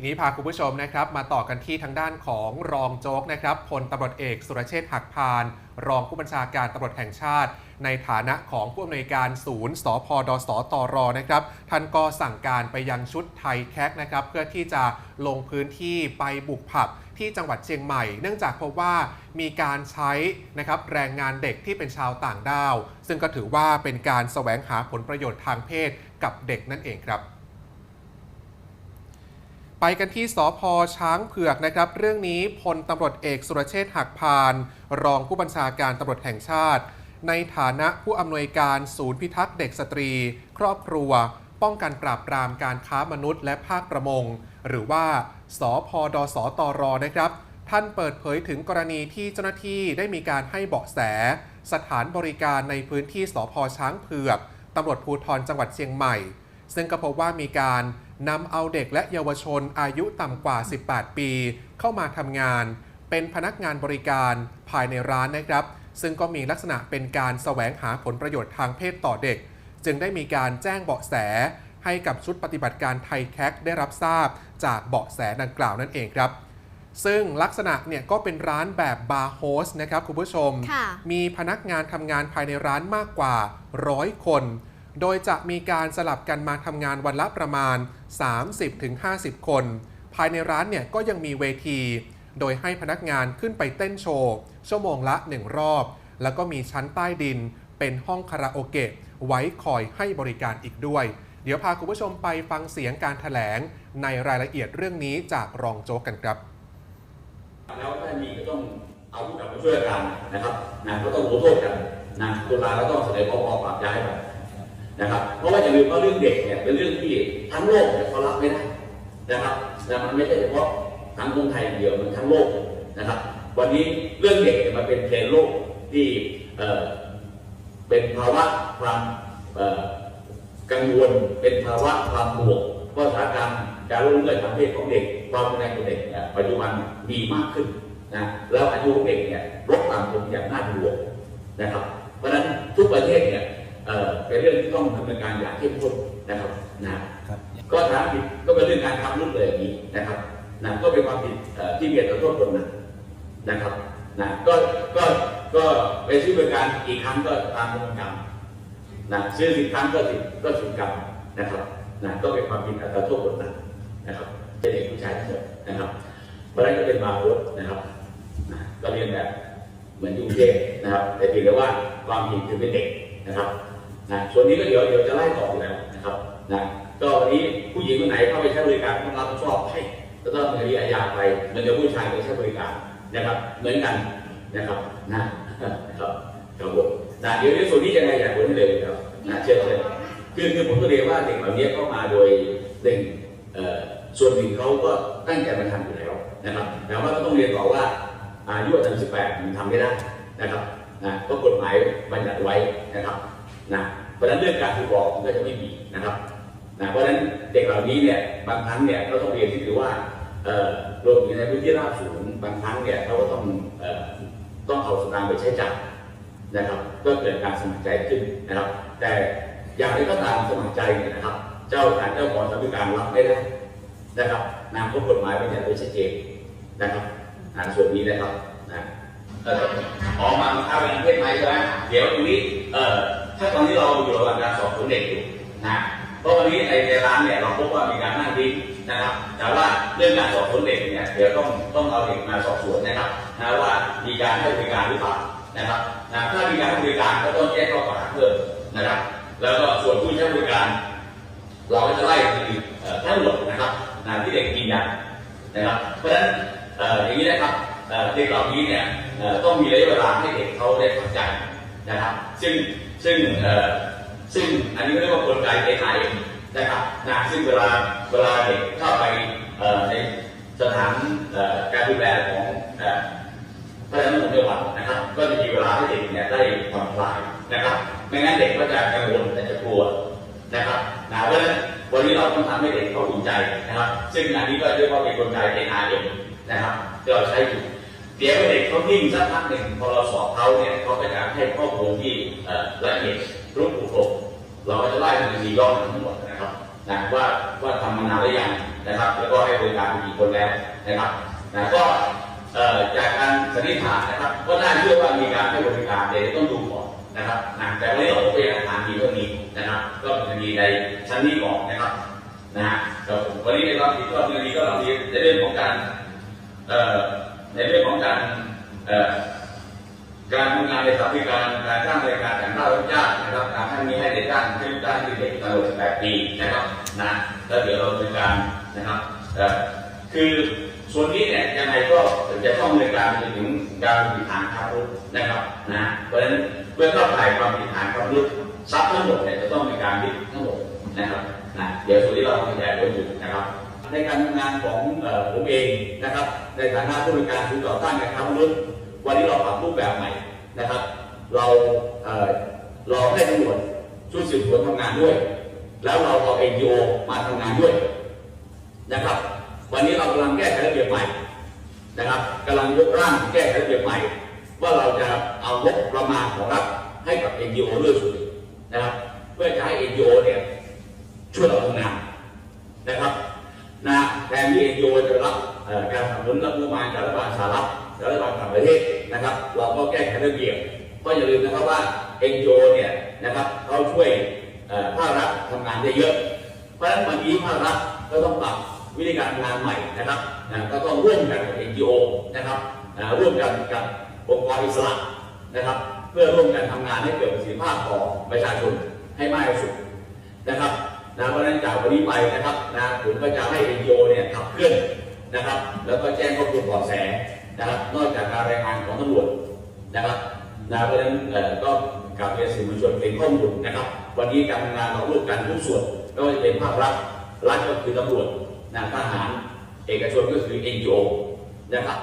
ทีนี้พาคุณผู้ชมนะครับ มาต่อกันที่ทางด้านของรองโจ๊กนะครับพลตำรวจเอกสุรเชษฐ์หักพาน รองผู้บัญชาการตำรวจแห่งชาติ ในฐานะของผู้อำนวยการศูนย์สพดสตรนะครับท่านก็สั่งการไปยังชุดไทยแคกนะครับ เพื่อที่จะลงพื้นที่ไปบุกผับที่จังหวัดเชียงใหม่ เนื่องจากพบว่ามีการใช้นะครับแรงงานเด็กที่เป็นชาวต่างด้าว ซึ่งก็ถือว่าเป็นการแสวงหาผลประโยชน์ทางเพศกับเด็กนั่นเองครับ ไปกันที่สพช้างเผือกนะครับ เรื่องนี้พลตำรวจเอกสุรเชษฐ์หักพาน รองผู้บัญชาการตำรวจแห่งชาติ ในฐานะผู้อำนวยการศูนย์พิทักษ์เด็กสตรี ครอบครัว ป้องกันปราบปรามการค้ามนุษย์และภาคประมง หรือว่าสพดสตรอนะครับ ท่านเปิดเผยถึงกรณีที่เจ้าหน้าที่ได้มีการให้เบาะแส สถานบริการในพื้นที่สพช้างเผือกตำรวจภูธรจังหวัดเชียงใหม่ ซึ่งก็พบว่ามีการ นำเอาเด็กและเยาวชนอายุต่ำกว่า 18 ปี เข้ามาทำงาน เป็นพนักงานบริการภายในร้านนะครับ ซึ่งก็มีลักษณะเป็นการแสวงหาผลประโยชน์ทางเพศต่อเด็ก จึงได้มีการแจ้งเบาะแส ให้กับชุดปฏิบัติการไทยแคกได้รับทราบจากเบาะแสดังกล่าวนั่นเองครับซึ่งลักษณะเนี่ยก็เป็นร้านแบบบาร์โฮสนะครับคุณผู้ชมค่ะมีพนักงานทำงานภายในร้านมากกว่าร้อยคน โดยจะมีการสลับกันมาทำงานวันละประมาณ 30-50 คน ภายในร้านเนี่ยก็ยังมีเวที โดยให้พนักงานขึ้นไปเต้นโชว์ ชั่วโมงละ 1 รอบ แล้วก็มีชั้นใต้ดิน เป็นห้องคาราโอเกะไว้คอยให้บริการอีกด้วย เดี๋ยวพาคุณผู้ชมไปฟังเสียงการถแถลง ในรายละเอียดเรื่องนี้จากรองโจ๊กกันครับ แล้วถ้ามีก็ต้องเอาผู้กลับมาช่วยกันนะครับนะก็ต้องลงโทษกันนะตัวตายก็ต้องเสนอพอปรับย้ายไป นะครับ เพราะว่าอย่าลืมว่าเรื่องเด็กเนี่ยเป็นเรื่องที่ทั้งโลกเนี่ยเขารับไม่ได้นะครับนะมันไม่ใช่เฉพาะทั้งคนไทยอย่างเดียวมันทั้งโลกนะครับ วันนี้เรื่องเด็กเนี่ยมันเป็นเทรนด์โลกที่เอ่อเป็นภาวะความเอ่อกังวล เป็นภาวะความห่วงเพราะสถานการณ์การล่วงละเมิดทางเพศของเด็ก ความรุนแรงของเด็กเนี่ยปัจจุบันมีมากขึ้นนะแล้วอายุของเด็กเนี่ยลดต่ำลงอย่างน่าห่วงนะครับ เพราะฉะนั้นทุกประเทศเนี่ย เอ่อเป็นเรื่องที่ต้องดำเนินการอย่างเข้มข้นนะครับนะครับก็ถามผิดก็เป็นเรื่องการทำลูกเลยอย่างนี้นะครับนะก็เป็นความผิดเอ่อที่เบียดต่อโทษคนนะนะครับนะก็ก็ก็ไปซื้อบริการอีกครั้งก็ตามกระบวนการนะซื้อสิบครั้งก็สิบก็สิบกรรมนะครับนะก็เป็นความผิดอัตราโทษคนนะนะครับเป็นเด็กผู้ชายทั้งหมดนะครับเพราะฉะนั้นก็เป็นบาร์โฮสนะครับนะก็เรียนแบบเหมือนที่กรุงเทพนะครับแต่เพียงแต่ว่าความผิดคือเป็นเด็กนะครับ นะส่วนนี้ก็เดี๋ยวเดี๋ยวจะไล่ต่ออยู่แล้วนะครับนะก็วันนี้ผู้หญิงคนไหนเข้าไปใช้บริการต้องรับผิดชอบให้ก็ต้องมีคดีอาญาไปเหมือนกับผู้ชายไปใช้บริการนะครับ เหมือนกันนะครับนะครับครับผมนะเดี๋ยวในส่วนนี้ยังไงอยากพูดให้เลยครับนะเชิญเลยคือคือผมก็เรียนว่าเด็กเหล่านี้เข้ามาโดยหนึ่งเอ่อส่วนหนึ่งเขาก็ตั้งใจมาทำอยู่แล้วนะครับแต่ว่าก็ต้องเรียนต่อว่าอายุต่ำ18มันทำไม่ได้นะครับนะก็กฎหมายบัญญัติไว้นะครับ นะเพราะฉะนั้นเรื่องการถูกหลอกมันก็จะไม่มีนะครับนะเพราะฉะนั้นเด็กเหล่านี้เนี่ยบางครั้งเนี่ยก็ต้องเรียนที่คือว่าเอ่อรวมถึงในพื้นที่ราบสูงบางครั้งเนี่ยเขาก็ต้องเอ่อต้องเอาสตางค์ไปใช้จ่ายนะครับ ก็เกิดการสมัครใจขึ้นนะครับ แต่อย่างไรก็ตามสมัครใจเนี่ยนะครับ เจ้าการเจ้าของสวัสดิการรับไม่ได้นะครับนามกฎหมายบัญญัติไว้ชัดเจนนะครับอ่าส่วนนี้นะครับนะเออออกมาเอาเป็นเพศไหมใช่ไหมเดี๋ยวตรงนี้เอ่อ ตอนนี้เราอยู่ระหว่างการสอบสวนเด็กอยู่นะเพราะวันนี้ในร้านเนี่ยเราพบว่ามีการนั่งดิ้งนะครับ แต่ว่าเรื่องการสอบสวนเด็กเนี่ยเดี๋ยวต้องต้องเอาเด็กมาสอบสวนนะครับนะว่ามีการให้บริการหรือเปล่านะครับนะถ้ามีการให้บริการก็ต้องแจ้งข้อกล่าวหาเพิ่มนะครับ แล้วก็ส่วนผู้ใช้บริการ เราก็จะไล่คดีเอ่อทั้งหมดนะครับนะที่เด็กกินยานะครับ เพราะฉะนั้นอย่างนี้นะครับเอ่เด็กเหล่านี้เนี่ยต้องมีระยะเวลาให้เด็กเขาได้เข้าใจนะครับ ซึ่ง ซึ่งซึ่งอันนี้เรียกว่ากลไก AI นะครับนะซึ่งเวลาเวลาเด็กเข้าไปในสถานการดูแลของเอ่อเพราะนั้นผมจังหวัดนะครับ ก็จะมีเวลาให้เด็กเนี่ยได้ผ่อนคลายนะครับไม่งั้นเด็กก็จะกังวลและจะกลัวนะครับนะเพราะฉะนั้นวันนี้เราต้องทำให้เด็กเขาอุ่นใจนะครับ ซึ่งอันนี้ก็เรียกว่าเป็นกลไก NRM นะครับที่เราใช้อยู่ เดี๋ยวเด็กเขานิ่งสักพักหนึ่งพอเราสอบเขาเนี่ยเขาก็จะให้ข้อมูลที่ละเอียดรู้ถูกเราก็จะไล่มันมีย้อนทั้งหมดนะครับนะว่าว่าทำมานานหรือยังนะครับ แล้วก็ให้บริการไปกี่คนแล้วนะครับนะก็จากการสันนิษฐานนะครับ ก็น่าเชื่อว่ามีการให้บริการเดี๋ยวต้องดูก่อนนะครับนะแต่วันนี้เราพบพยานฐานมีเท่านี้นะครับ ก็เป็นคดีในชั้นนี้ก่อนนะครับนะฮะวันนี้ในรอบที่ก็เรื่องนี้ก็เรามีในเรื่องของการเอ่อ ในเรื่องของการการทำงานในสถานบริการการจ้างบริการแต่งตั้งรับจ้างนะครับการให้มีให้เด็กจ้างให้ลูกจ้างที่เด็กตั้งแต่8ปีนะครับนะแล้วเดี๋ยวเราดำเนินการนะครับคือส่วนนี้เนี่ยยังไงก็จะต้องดำเนินการไปถึงการผิดฐานค้ามนุษย์นะครับนะเพราะฉะนั้นเมื่อเข้าข่ายความผิดฐานค้ามนุษย์ทรัพย์ทั้งหมดเนี่ยจะต้องมีการยึดทั้งหมดนะครับนะเดี๋ยวส่วนนี้เราขยายผลอยู่นะครับ ในการทำงานของผมเองนะครับ ในฐานะผู้บริการศูนย์ต่อต้านการค้ามนุษย์วันนี้เราปรับรูปแบบใหม่นะครับ เราเอ่อเราให้ตำรวจชุดสืบสวนทำงานด้วย แล้วเราเอา NGO มาทำงานด้วยนะครับ วันนี้เรากำลังแก้ไขระเบียบใหม่นะครับกำลังยกร่างแก้ไขระเบียบใหม่ ว่าเราจะเอางบประมาณของรัฐให้กับ NGO ด้วยส่วนนะครับ ระเบียบเพราะอย่าลืมนะครับว่าเอ็นโเนี่ยนะครับเขาช่วยภาครัฐทำงานได้เยอะ เพราะฉะนั้นวันนี้ภาครัฐก็ต้องปรับวิธีการทำงานใหม่นะครับนะก็ต้องร่วมกันกับ NGO นะครับนะร่วมกันกับองค์กรอิสระนะครับ เพื่อร่วมกันทำงานให้เกิดประสิทธิภาพต่อประชาชนให้มากที่สุดนะครับนะเพราะฉะนั้นจากวันนี้ไปนะครับนะผมก็จะให้ NGO เนี่ยขับเคลื่อนนะครับ แล้วก็แจ้งข้อมูลบาะแสนะครับ นอกจากการรายงานของตำรวจ นะครับนะเพราะฉะนั้นก็กลับเรียนสื่อมวลชนเป็นข้อมูลนะครับ วันนี้การทำงานเราร่วมกันทุกส่วนไม่ว่าจะเป็นภาครัฐรัฐก็คือตำรวจนะทหาร เอกชนก็คือ NGO นะครับ